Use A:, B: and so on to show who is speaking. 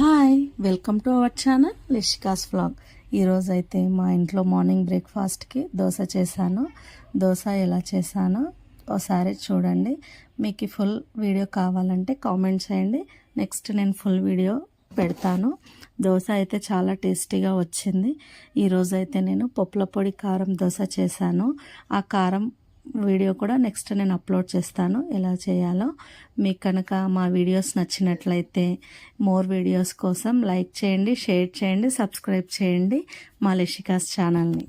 A: Hi welcome to our channel Lishika's vlog. ఈరోజు అయితే మా ఇంట్లో మార్నింగ్ బ్రేక్ఫాస్ట్కి దోశ చేశాను. దోశ ఎలా చేశానో ఒకసారి చూడండి. మీకు ఫుల్ వీడియో కావాలంటే కామెంట్ చేయండి. నెక్స్ట్ నేను ఫుల్ వీడియో పెడతాను. దోశ అయితే చాలా టేస్టీగా వచ్చింది. ఈరోజు అయితే నేను పప్పుల పొడి కారం దోశ చేశాను. ఆ కారం వీడియో కూడా నెక్స్ట్ నేను అప్లోడ్ చేస్తాను. ఎలా చేయాలో మీకు కనుక మా వీడియోస్ నచ్చినట్లయితే మోర్ వీడియోస్ కోసం లైక్ చేయండి షేర్ చేయండి సబ్స్క్రైబ్ చేయండి మా లెషికాస్ ఛానల్ని.